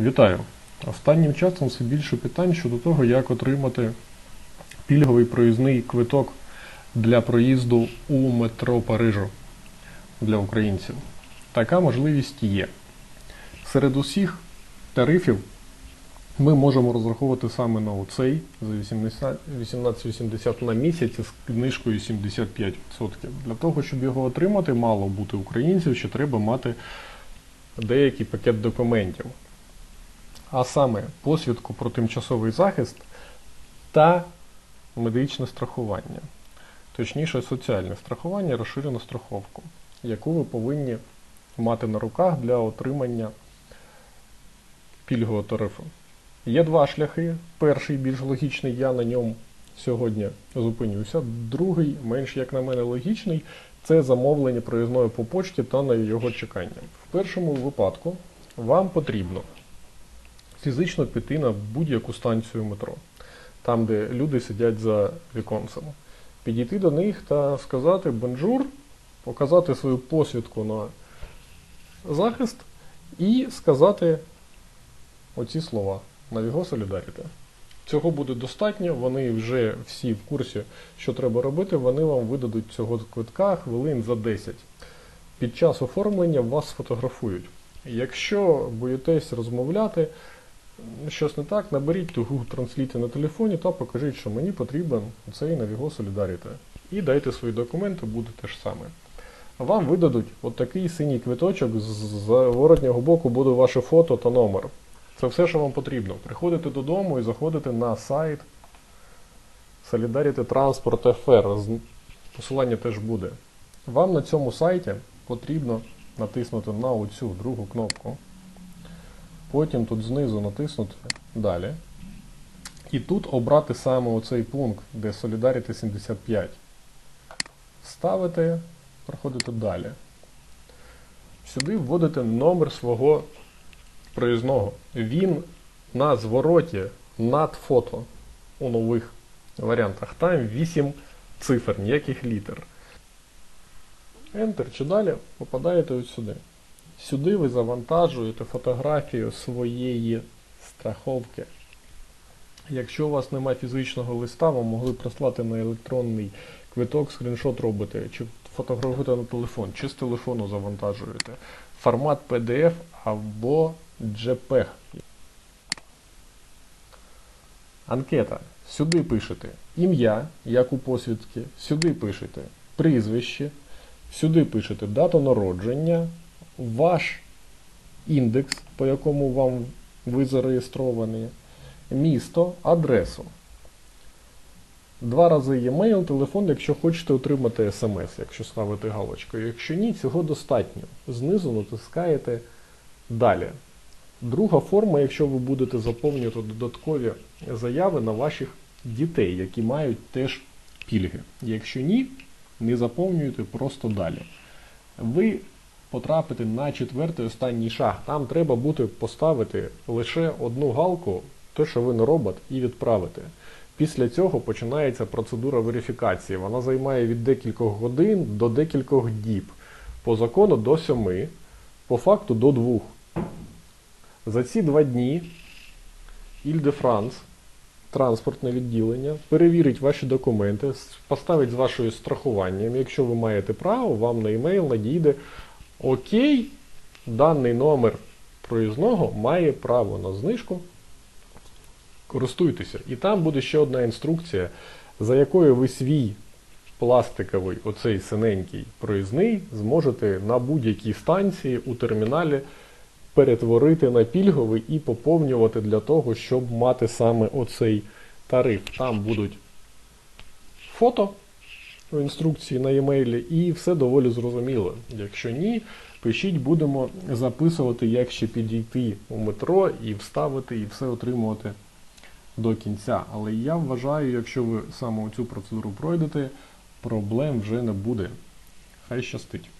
Вітаю! Останнім часом все більше питань щодо того, як отримати пільговий проїзний квиток для проїзду у метро Парижу для українців. Така можливість є. Серед усіх тарифів ми можемо розраховувати саме на оцей за 18,80 на місяць з книжкою 75%. Для того, щоб його отримати, мало бути українців, ще треба мати деякий пакет документів. А саме посвідку про тимчасовий захист та медичне страхування. Точніше, соціальне страхування, розширену страховку, яку ви повинні мати на руках для отримання пільгового тарифу. Є два шляхи. Перший більш логічний, я на ньому сьогодні зупинюся. Другий, менш як на мене, логічний, це замовлення проїзної по почті та на його чекання. В першому випадку вам потрібно фізично піти на будь-яку станцію метро, там, де люди сидять за віконцем. Підійти до них та сказати бонжур, показати свою посвідку на захист і сказати оці слова Навіго Солідаріте. Цього буде достатньо, вони вже всі в курсі, що треба робити, вони вам видадуть цього квитка хвилин за 10. Під час оформлення вас сфотографують. Якщо боїтесь розмовляти, щось не так, наберіть ту Google Translate на телефоні та покажіть, що мені потрібен цей Navigo Solidarity. І дайте свої документи, буде те ж саме. Вам видадуть от синій квиточок, з воротнього боку буде ваше фото та номер. Це все, що вам потрібно. Приходите додому і заходите на сайт Solidarity Transport FR. Посилання теж буде. Вам на цьому сайті потрібно натиснути на оцю другу кнопку. Потім тут знизу натиснути Далі. І тут обрати саме оцей пункт, де Solidarity 75. Ставите, проходите далі. Сюди вводите номер свого проїзного. Він на звороті над фото у нових варіантах. Там 8 цифр, ніяких літер. Enter чи далі попадаєте ось сюди. Сюди ви завантажуєте фотографію своєї страховки. Якщо у вас немає фізичного листа, ви могли прислати на електронний квиток, скріншот робите, чи фотографуєте на телефон, чи з телефону завантажуєте. Формат PDF або JPEG. Анкета. Сюди пишете ім'я, як у посвідці, сюди пишете прізвище, сюди пишете дату народження, ваш індекс, по якому вам ви зареєстровані, місто, адресу. Два рази e-mail, телефон, якщо хочете отримати смс, якщо ставити галочку. Якщо ні, цього достатньо. Знизу натискаєте далі. Друга форма, якщо ви будете заповнювати додаткові заяви на ваших дітей, які мають теж пільги. Якщо ні, не заповнюєте просто далі. Ви потрапите на четвертий останній шаг. Там треба буде поставити лише одну галку, те, що ви не робот, і відправити. Після цього починається процедура верифікації. Вона займає від декількох годин до декількох діб. По закону до сьоми, по факту до двох. За ці два дні Іль-де-Франс, транспортне відділення, перевірить ваші документи, поставить з вашою страхуванням. Якщо ви маєте право, вам на емейл надійде Окей, даний номер проїзного має право на знижку. Користуйтеся. І там буде ще одна інструкція, за якою ви свій пластиковий, оцей синенький проїзний, зможете на будь-якій станції у терміналі перетворити на пільговий і поповнювати для того, щоб мати саме оцей тариф. Там будуть фото інструкції на e-mail і все доволі зрозуміло. Якщо ні, пишіть, будемо записувати, як ще підійти у метро і вставити, і все отримувати до кінця. Але я вважаю, якщо ви саме цю процедуру пройдете, проблем вже не буде. Хай щастить.